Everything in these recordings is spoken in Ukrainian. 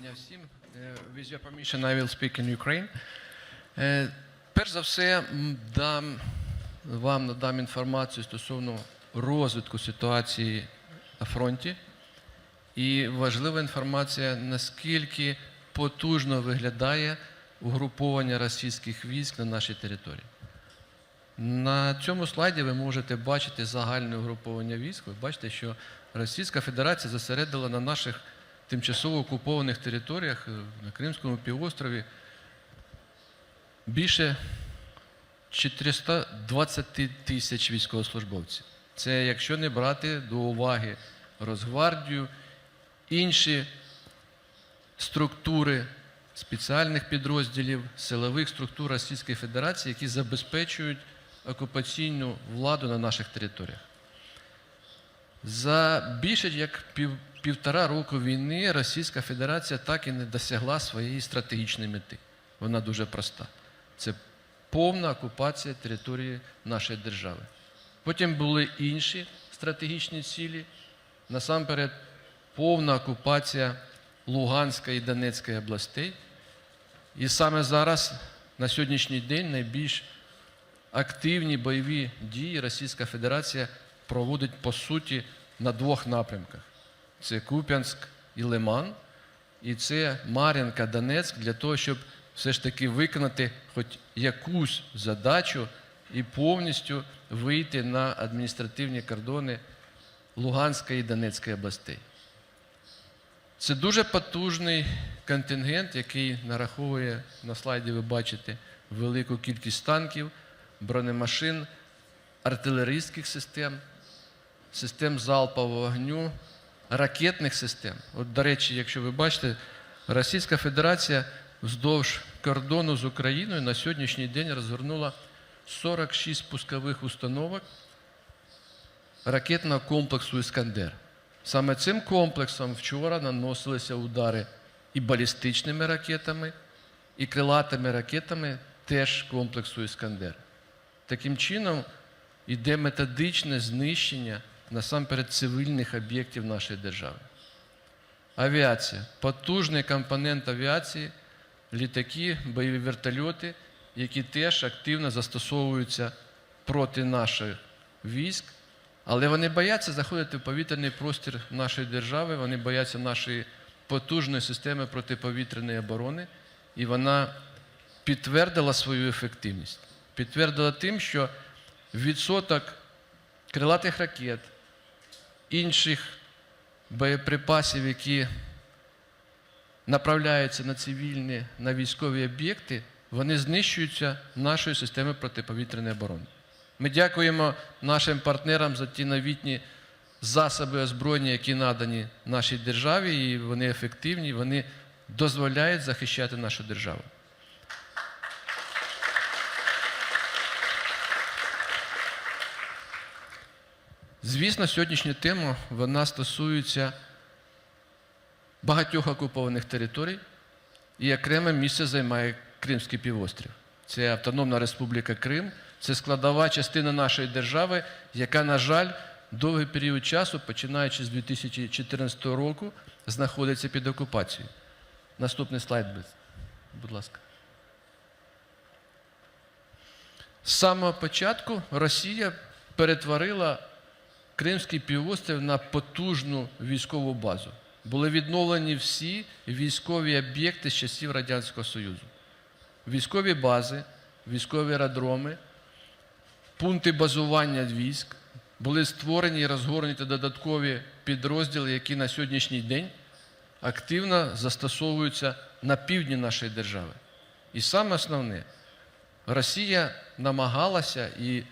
дня всім. With your permission, I will speak in Ukraine. Е, Перш за все, дам, вам надам інформацію стосовно розвитку ситуації на фронті. І важлива інформація, наскільки потужно виглядає угруповання російських військ на нашій території. На цьому слайді ви можете бачити загальне угруповання військ. Ви бачите, що Російська Федерація зосередила на наших тимчасово окупованих територіях е, на Кримському півострові більше 420 тисяч військовослужбовців. Це якщо не брати до уваги Росгвардію, інші структури спеціальних підрозділів силових структур Російської Федерації, які забезпечують окупаційну владу на наших територіях. За більше як пів, півтора року війни Російська Федерація так і не досягла своєї стратегічної мети. Вона дуже проста. Це повна окупація території нашої держави. Потім були інші стратегічні цілі. Насамперед, повна окупація Луганської і Донецької областей. І саме зараз, на сьогоднішній день, найбільш активні бойові дії Російська Федерація проводить по суті на двох напрямках: це Куп'янськ і Лиман, і це Мар'їнка, Донецьк, для того, щоб все ж таки виконати хоч якусь задачу і повністю вийти на адміністративні кордони Луганської і Донецької областей. Це дуже потужний контингент, який нараховує на слайді, ви бачите, велику кількість танків, бронемашин, артилерійських систем, систем залпового вогню, ракетних систем. От, до речі, якщо ви бачите, Російська Федерація вздовж кордону з Україною на сьогоднішній день розгорнула 46 пускових установок ракетного комплексу Іскандер. Саме цим комплексом вчора наносилися удари і балістичними ракетами, і крилатими ракетами теж комплексу Іскандер. Таким чином йде методичне знищення насамперед цивільних об'єктів нашої держави. Авіація. Потужний компонент авіації, літаки, бойові вертольоти, які теж активно застосовуються проти наших військ. Але вони бояться заходити в повітряний простір нашої держави, вони бояться нашої потужної системи протиповітряної оборони, і вона підтвердила свою ефективність. Підтвердила тим, що відсоток крилатих ракет, інших боєприпасів, які направляються на цивільні, на військові об'єкти, вони знищуються нашою системою протиповітряної оборони. Ми дякуємо нашим партнерам за ті новітні засоби озброєння, які надані нашій державі, і вони ефективні, вони дозволяють захищати нашу державу. Звісно, сьогоднішня тема вона стосується багатьох окупованих територій, і окреме місце займає Кримський півострів. Це Автономна Республіка Крим, це складова частина нашої держави, яка, на жаль, довгий період часу, починаючи з 2014 року, знаходиться під окупацією. Наступний слайд, будь ласка. З самого початку Росія перетворила Кримський півострів на потужну військову базу. Були відновлені всі військові об'єкти з часів Радянського Союзу. Військові бази, військові аеродроми, пункти базування військ, були створені і розгорнуті додаткові підрозділи, які на сьогоднішній день активно застосовуються на півдні нашої держави. І саме основне, Росія намагалася і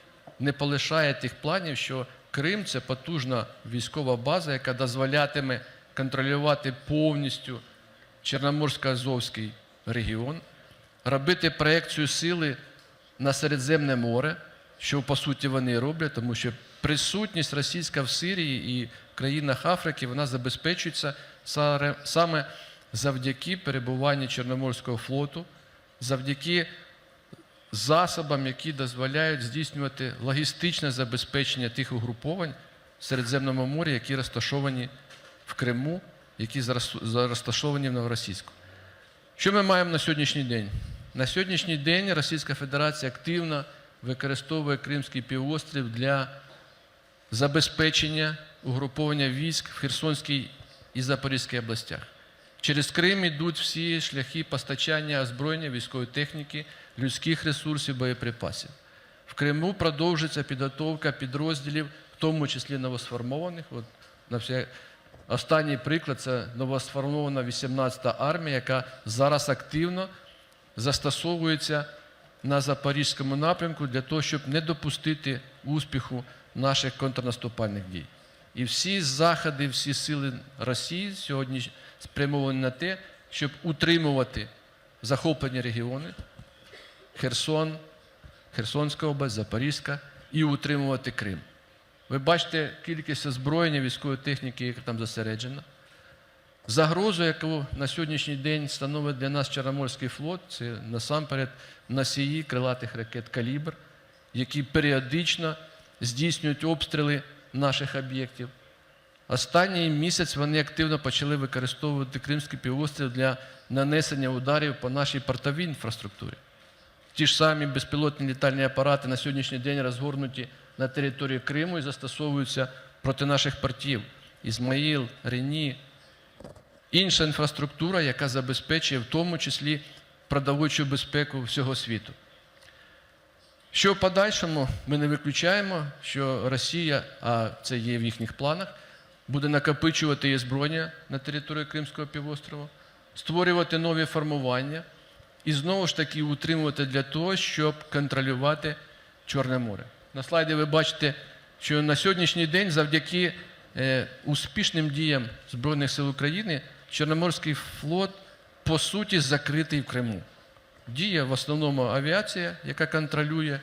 не полишає тих планів, що Крим це потужна військова база, яка дозволятиме контролювати повністю Чорноморсько-Азовський регіон, робити проекцію сили на Середземне море, що по суті вони роблять, тому що присутність російська в Сирії і в країнах Африки вона забезпечується саме завдяки перебуванню Чорноморського флоту, завдяки засобам, які дозволяють здійснювати логістичне забезпечення тих угруповань в Середземному морі, які розташовані в Криму які розташовані в Новоросійську. Що ми маємо на сьогоднішній день? На сьогоднішній день Російська Федерація активно використовує Кримський півострів для забезпечення угруповання військ в Херсонській і Запорізькій областях. Через Крим йдуть всі шляхи постачання озброєння, військової техніки, людських ресурсів, боєприпасів. В Криму продовжується підготовка підрозділів, в тому числі новосформованих. От, на всі... Останній приклад це новосформована 18-та армія, яка зараз активно застосовується на Запорізькому напрямку для того, щоб не допустити успіху наших контрнаступальних дій. І всі заходи, всі сили Росії сьогодні спрямовані на те, щоб утримувати захоплені регіони Херсон, Херсонська область, Запорізька і утримувати Крим. Ви бачите кількість озброєння військової техніки, яка там зосереджена. Загрозу, яку на сьогоднішній день становить для нас Чорноморський флот, це насамперед носії крилатих ракет Калібр, які періодично здійснюють обстріли наших об'єктів. Останній місяць вони активно почали використовувати Кримський півострів для нанесення ударів по нашій портовій інфраструктурі. Ті ж самі безпілотні літальні апарати на сьогоднішній день розгорнуті на території Криму і застосовуються проти наших портів. Ізмаїл, Рені, інша інфраструктура, яка забезпечує в тому числі продовольчу безпеку всього світу. Що в подальшому ми не виключаємо, що Росія, а це є в їхніх планах, буде накопичувати і збройня на території Кримського півострова, створювати нові формування і знову ж таки утримувати для того, щоб контролювати Чорне море. На слайді ви бачите, що на сьогоднішній день завдяки е, успішним діям Збройних сил України Чорноморський флот по суті закритий в Криму. Діє в основному авіація, яка контролює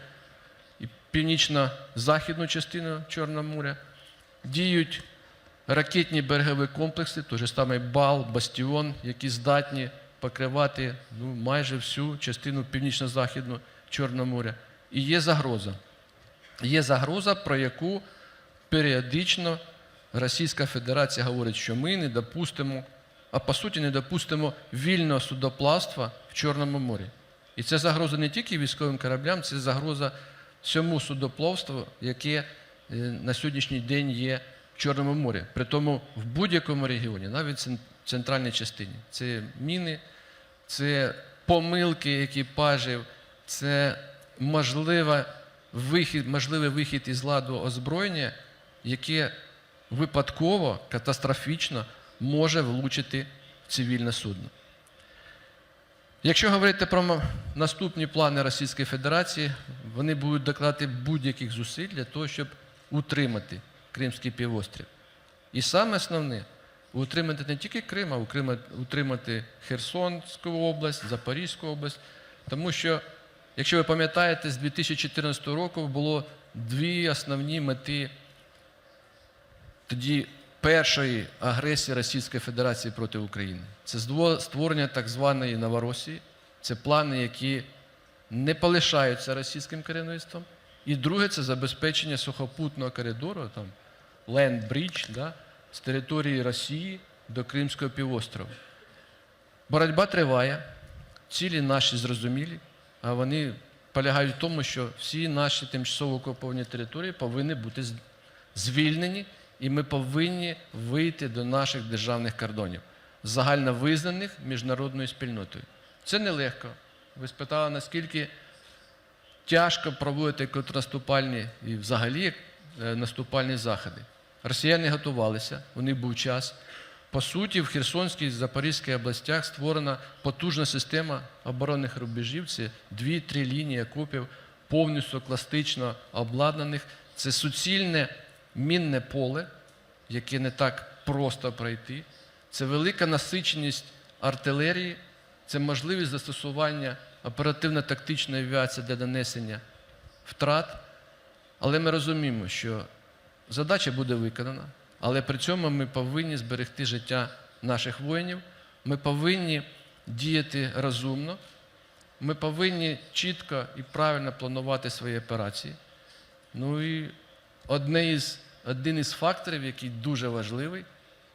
північно-західну частину Чорного моря. Діють ракетні берегові комплекси, той же самий Бал, Бастіон, які здатні покривати ну, майже всю частину північно-західну Чорного моря. І є загроза. Є загроза, про яку періодично Російська Федерація говорить, що ми не допустимо, а по суті не допустимо вільного судоплавства в Чорному морі. І це загроза не тільки військовим кораблям, це загроза всьому судоплавству, яке е, на сьогоднішній день є в Чорному морі. При тому в будь-якому регіоні, навіть в центральній частині. Це міни, це помилки екіпажів, це можлива вихід, можливий вихід із ладу озброєння, яке випадково, катастрофічно може влучити в цивільне судно. Якщо говорити про наступні плани Російської Федерації, вони будуть докладати будь-яких зусиль для того, щоб утримати Кримський півострів. І саме основне утримати не тільки Крим, а утримати Херсонську область, Запорізьку область. Тому що, якщо ви пам'ятаєте, з 2014 року було дві основні мети тоді першої агресії Російської Федерації проти України. Це створення так званої Новоросії, це плани, які не полишаються російським керівництвом. І друге це забезпечення сухопутного коридору, там Bridge, да, з території Росії до Кримського півострова. Боротьба триває, цілі наші зрозумілі, а вони полягають в тому, що всі наші тимчасово окуповані території повинні бути звільнені, і ми повинні вийти до наших державних кордонів, загально визнаних міжнародною спільнотою. Це нелегко. Ви спитали, наскільки тяжко проводити контрнаступальні і взагалі е, наступальні заходи. Росіяни готувалися, у них був час. По суті, в Херсонській і Запорізькій областях створена потужна система оборонних рубежів. Це дві-три лінії окопів, повністю кластично обладнаних. Це суцільне мінне поле, яке не так просто пройти. Це велика насиченість артилерії, це можливість застосування оперативно-тактичної авіації для донесення втрат. Але ми розуміємо, що задача буде виконана, але при цьому ми повинні зберегти життя наших воїнів, ми повинні діяти розумно, ми повинні чітко і правильно планувати свої операції. Ну і із, один із факторів, який дуже важливий,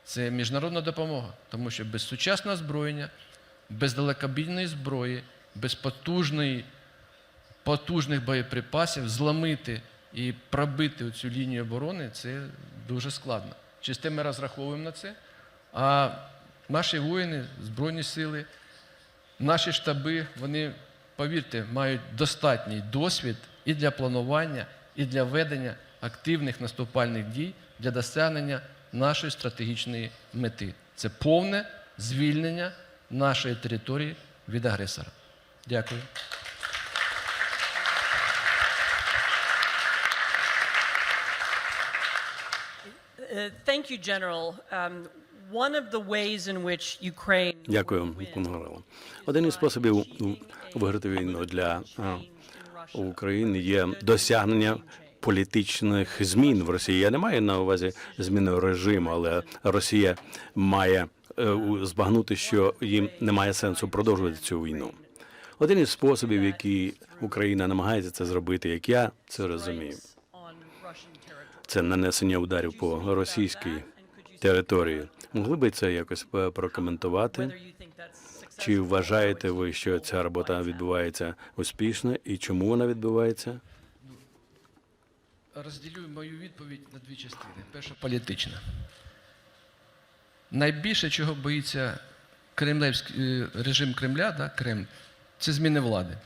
це міжнародна допомога, тому що без сучасного озброєння, без далекобійної зброї, без потужної, потужних боєприпасів зламити і пробити цю лінію оборони це дуже складно. Через те ми розраховуємо на це. А наші воїни, Збройні сили, наші штаби, вони, повірте, мають достатній досвід і для планування, і для ведення активних наступальних дій для досягнення нашої стратегічної мети. Це повне звільнення нашої території від агресора. Дякую. Thank you, General. Um, One of the ways in which Ukraine Дякую, пане Гаврило. Один із способів виграти війну для України є досягнення політичних змін в Росії. Я не маю на увазі зміни режиму, але Росія має е, збагнути, що їм немає сенсу продовжувати цю війну. Один із способів, який Україна намагається це зробити, як я це розумію. Це нанесення ударів по російській території. Могли би це якось прокоментувати? Чи вважаєте ви, що ця робота відбувається успішно і чому вона відбувається? Розділю мою відповідь на дві частини. Перша політична. Найбільше, чого боїться кремлевський е, режим Кремля, да, Кремль, це зміни влади.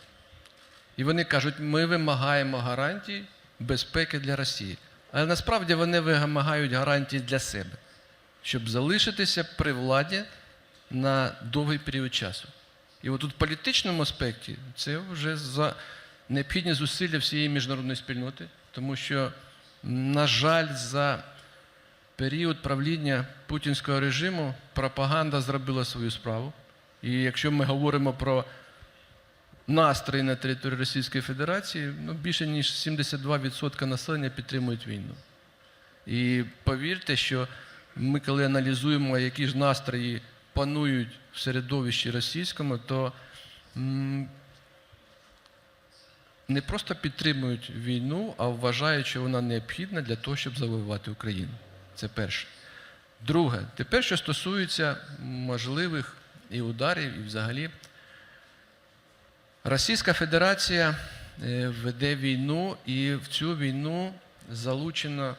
І вони кажуть, ми вимагаємо гарантій безпеки для Росії. Але насправді вони вимагають гарантій для себе, щоб залишитися при владі на довгий період часу. І от тут в політичному аспекті це вже за необхідні зусилля всієї міжнародної спільноти, тому що, на жаль, за період правління путінського режиму пропаганда зробила свою справу. І якщо ми говоримо про настрої на території Російської Федерації, ну, більше ніж 72% населення підтримують війну. І повірте, що ми, коли аналізуємо, які ж настрої панують в середовищі російському, то не просто підтримують війну, а вважають, що вона необхідна для того, щоб завоювати Україну. Це перше. Друге, тепер, що стосується можливих і ударів, і взагалі, Російська Федерація е, веде війну, і в цю війну залучена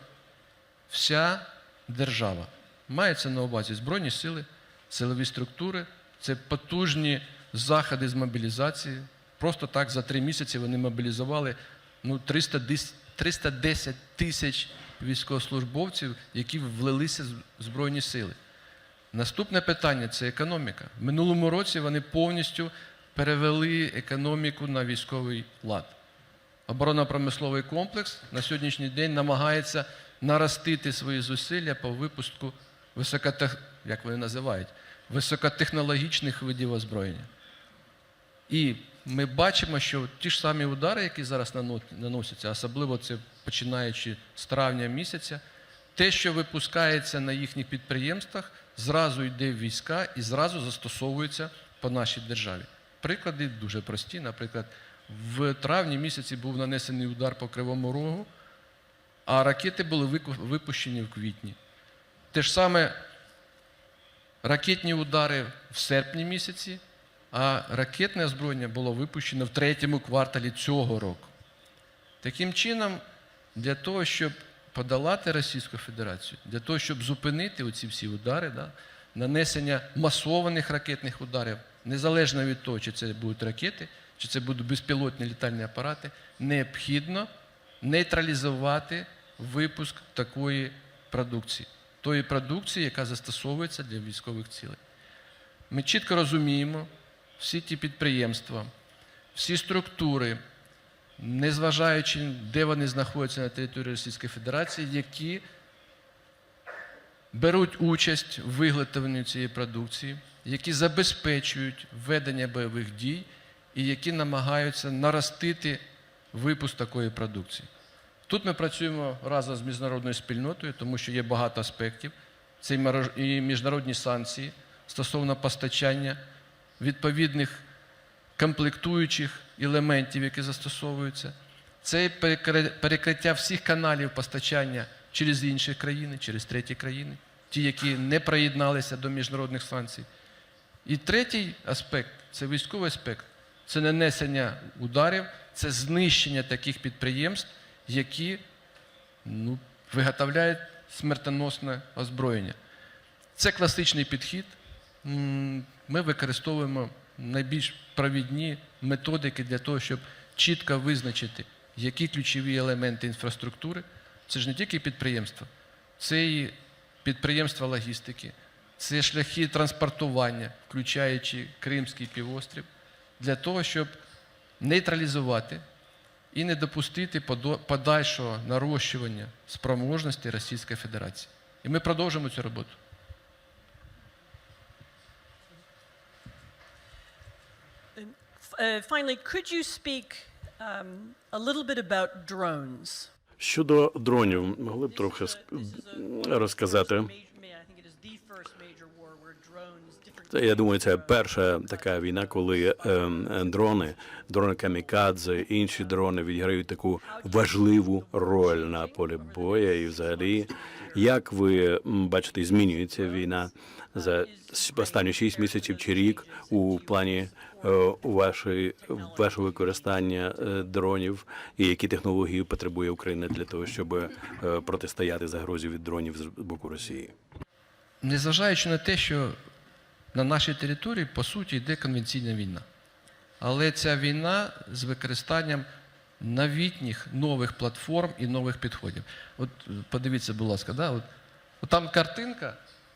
вся держава. Мається на увазі Збройні сили, силові структури, це потужні заходи з мобілізації. Просто так за три місяці вони мобілізували ну, 310 310 тисяч військовослужбовців, які влилися в Збройні сили. Наступне питання це економіка. В минулому році вони повністю перевели економіку на військовий лад. Оборонно-промисловий комплекс на сьогоднішній день намагається наростити свої зусилля по випуску високотех... як вони називають, високотехнологічних видів озброєння. І ми бачимо, що ті ж самі удари, які зараз наносяться, особливо це починаючи з травня місяця, те, що випускається на їхніх підприємствах, зразу йде в війська і зразу застосовується по нашій державі. Приклади дуже прості. Наприклад, в травні місяці був нанесений удар по Кривому Рогу, а ракети були випущені в квітні. Те ж саме ракетні удари в серпні місяці, а ракетне озброєння було випущено в третьому кварталі цього року. Таким чином, для того, щоб подолати Російську Федерацію, для того, щоб зупинити оці всі удари, да, нанесення масованих ракетних ударів, незалежно від того, чи це будуть ракети, чи це будуть безпілотні літальні апарати, необхідно нейтралізувати випуск такої продукції, тої продукції, яка застосовується для військових цілей. Ми чітко розуміємо всі ті підприємства, всі структури, незважаючи, де вони знаходяться на території Російської Федерації, які беруть участь в виготовленні цієї продукції, які забезпечують ведення бойових дій і які намагаються наростити випуск такої продукції. Тут ми працюємо разом з міжнародною спільнотою, тому що є багато аспектів. Це і міжнародні санкції стосовно постачання відповідних комплектуючих елементів, які застосовуються. Це перекриття всіх каналів постачання через інші країни, через треті країни. ті, які не приєдналися до міжнародних санкцій. І третій аспект це військовий аспект, це нанесення ударів, це знищення таких підприємств, які ну, виготовляють смертоносне озброєння. Це класичний підхід. Ми використовуємо найбільш провідні методики для того, щоб чітко визначити, які ключові елементи інфраструктури. Це ж не тільки підприємства, це і підприємства логістики, це шляхи транспортування, включаючи Кримський півострів, для того, щоб нейтралізувати і не допустити подальшого нарощування спроможності Російської Федерації. І ми продовжимо цю роботу. Uh, finally, could you speak um, a little bit about drones? Щодо дронів, могли б трохи розказати. Це, я думаю, це перша така війна, коли ем, дрони, дрони камікадзе, інші дрони відіграють таку важливу роль на полі боя І взагалі, як ви бачите, змінюється війна за останні шість місяців чи рік у плані е, вашої вашого використання е, дронів, і які технології потребує Україна для того, щоб е, протистояти загрозі від дронів з боку Росії? Незважаючи на те, що на нашій території, по суті, йде конвенційна війна. Але ця війна з використанням новітніх нових платформ і нових підходів. От е, подивіться, будь ласка, да? от, от там картинка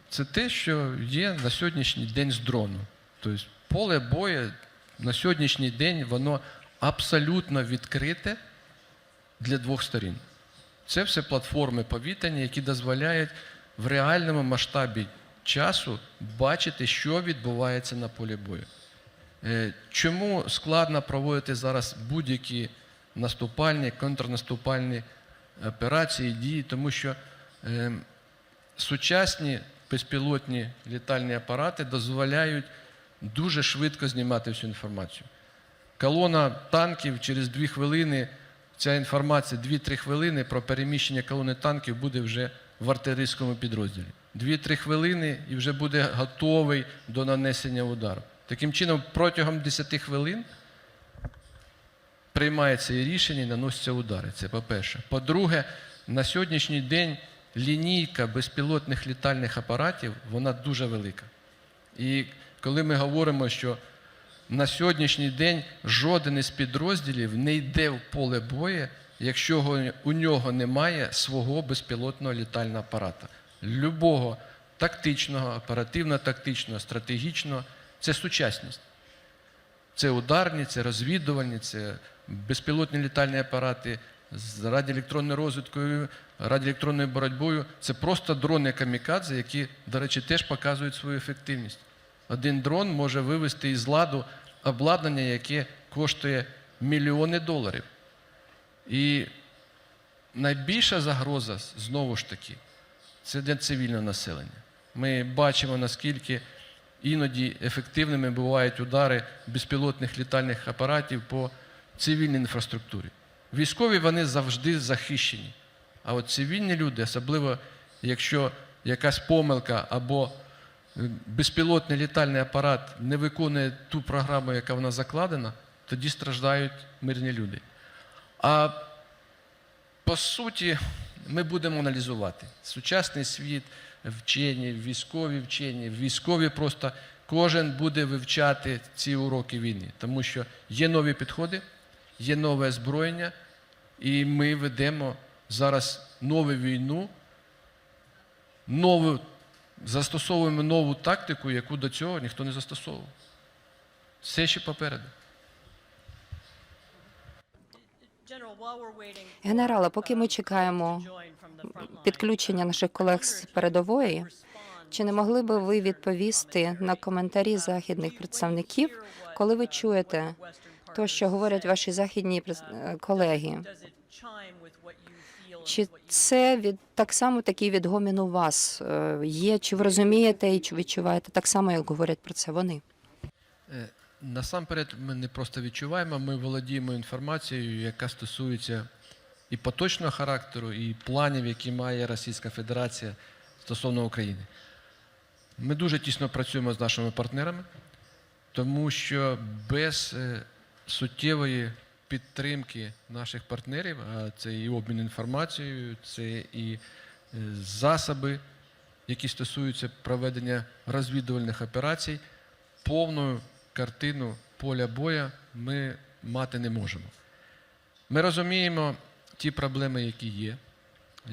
це те, що є на сьогоднішній день з дрону. Тобто поле бою на сьогоднішній день воно абсолютно відкрите для двох сторін. Це все платформи повітряні, які дозволяють в реальному масштабі часу бачити, що відбувається на полі бою. Е, Чому складно проводити зараз будь-які наступальні, контрнаступальні операції, дії? Тому що е, сучасні безпілотні літальні апарати дозволяють дуже швидко знімати всю інформацію. Колона танків через 2 хвилини, ця інформація 2-3 хвилини про переміщення колони танків буде вже в артилерійському підрозділі. 2-3 хвилини і вже буде готовий до нанесення удару. Таким чином, протягом 10 хвилин приймається і рішення і наносяться удари. Це по-перше. По-друге, на сьогоднішній день лінійка безпілотних літальних апаратів вона дуже велика. І коли ми говоримо, що на сьогоднішній день жоден із підрозділів не йде в поле бою, якщо у нього немає свого безпілотного літального апарата. Любого тактичного, оперативно-тактичного, стратегічного це сучасність. Це ударні, це розвідувальні, це безпілотні літальні апарати з радіоелектронною розвідкою, радіоелектронною боротьбою. Це просто дрони камікадзе, які, до речі, теж показують свою ефективність. Один дрон може вивести із ладу обладнання, яке коштує мільйони доларів. І найбільша загроза, знову ж таки, це для цивільного населення. Ми бачимо, наскільки іноді ефективними бувають удари безпілотних літальних апаратів по цивільній інфраструктурі. Військові вони завжди захищені. А от цивільні люди, особливо якщо якась помилка або е, безпілотний літальний апарат не виконує ту програму, яка вона закладена, тоді страждають мирні люди. А по суті, ми будемо аналізувати сучасний світ, вчені, військові вчені, військові просто кожен буде вивчати ці уроки війни, тому що є нові підходи, є нове озброєння, і ми ведемо зараз нову війну, нову, застосовуємо нову тактику, яку до цього ніхто не застосовував. Все ще попереду. Генерале, поки ми чекаємо підключення наших колег з передової, чи не могли би ви відповісти на коментарі західних представників, коли ви чуєте то, що говорять ваші західні е, колеги? Чи це від так само такий відгомін у вас е, є? Чи ви розумієте і чи відчуваєте так само, як говорять про це вони? Е, Насамперед, ми не просто відчуваємо, ми володіємо інформацією, яка стосується і поточного характеру, і планів, які має Російська Федерація стосовно України. Ми дуже тісно працюємо з нашими партнерами, тому що без е, суттєвої підтримки наших партнерів, а це і обмін інформацією, це і е, засоби, які стосуються проведення розвідувальних операцій, повну картину поля боя ми мати не можемо. Ми розуміємо ті проблеми, які є.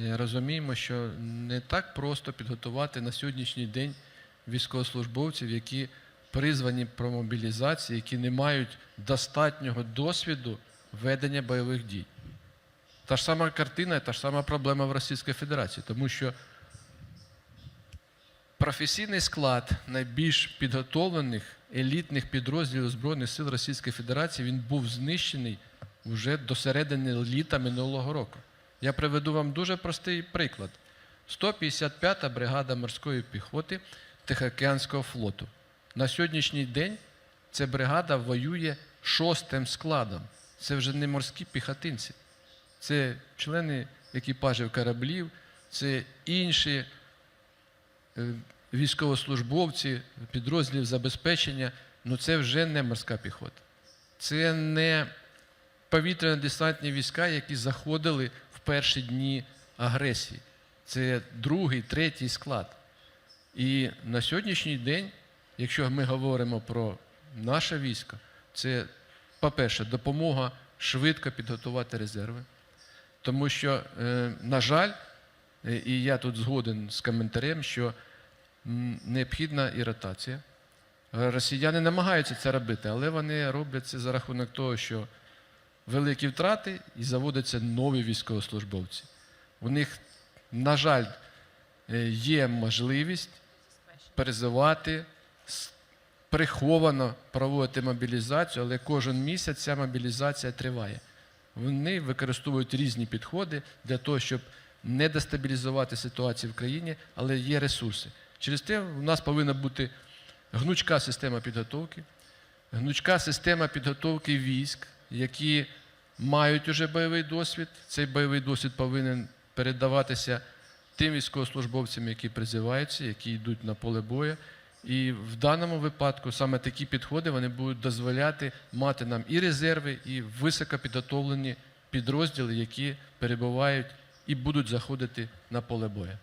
Е, Розуміємо, що не так просто підготувати на сьогоднішній день військовослужбовців, які призвані про мобілізацію, які не мають достатнього досвіду ведення бойових дій. Та ж сама картина, та ж сама проблема в Російській Федерації, тому що професійний склад найбільш підготовлених елітних підрозділів Збройних сил Російської Федерації він був знищений вже до середини літа минулого року. Я приведу вам дуже простий приклад. 155-та бригада морської піхоти Тихоокеанського флоту. На сьогоднішній день ця бригада воює шостим складом. Це вже не морські піхотинці. Це члени екіпажів кораблів, це інші е, військовослужбовці, підрозділів забезпечення. Ну це вже не морська піхота. Це не повітряно-десантні війська, які заходили в перші дні агресії. Це другий, третій склад. І на сьогоднішній день, якщо ми говоримо про наше військо, це, по-перше, допомога швидко підготувати резерви. Тому що, е, на жаль, е, і я тут згоден з коментарем, що необхідна і ротація. Росіяни намагаються це робити, але вони роблять це за рахунок того, що великі втрати і заводяться нові військовослужбовці. У них, на жаль, е, є можливість призивати, приховано проводити мобілізацію, але кожен місяць ця мобілізація триває. Вони використовують різні підходи для того, щоб не дестабілізувати ситуацію в країні, але є ресурси. Через те у нас повинна бути гнучка система підготовки, гнучка система підготовки військ, які мають уже бойовий досвід. Цей бойовий досвід повинен передаватися тим військовослужбовцям, які призиваються, які йдуть на поле бою. І в даному випадку саме такі підходи вони будуть дозволяти мати нам і резерви, і високопідготовлені підрозділи, які перебувають і будуть заходити на поле бою.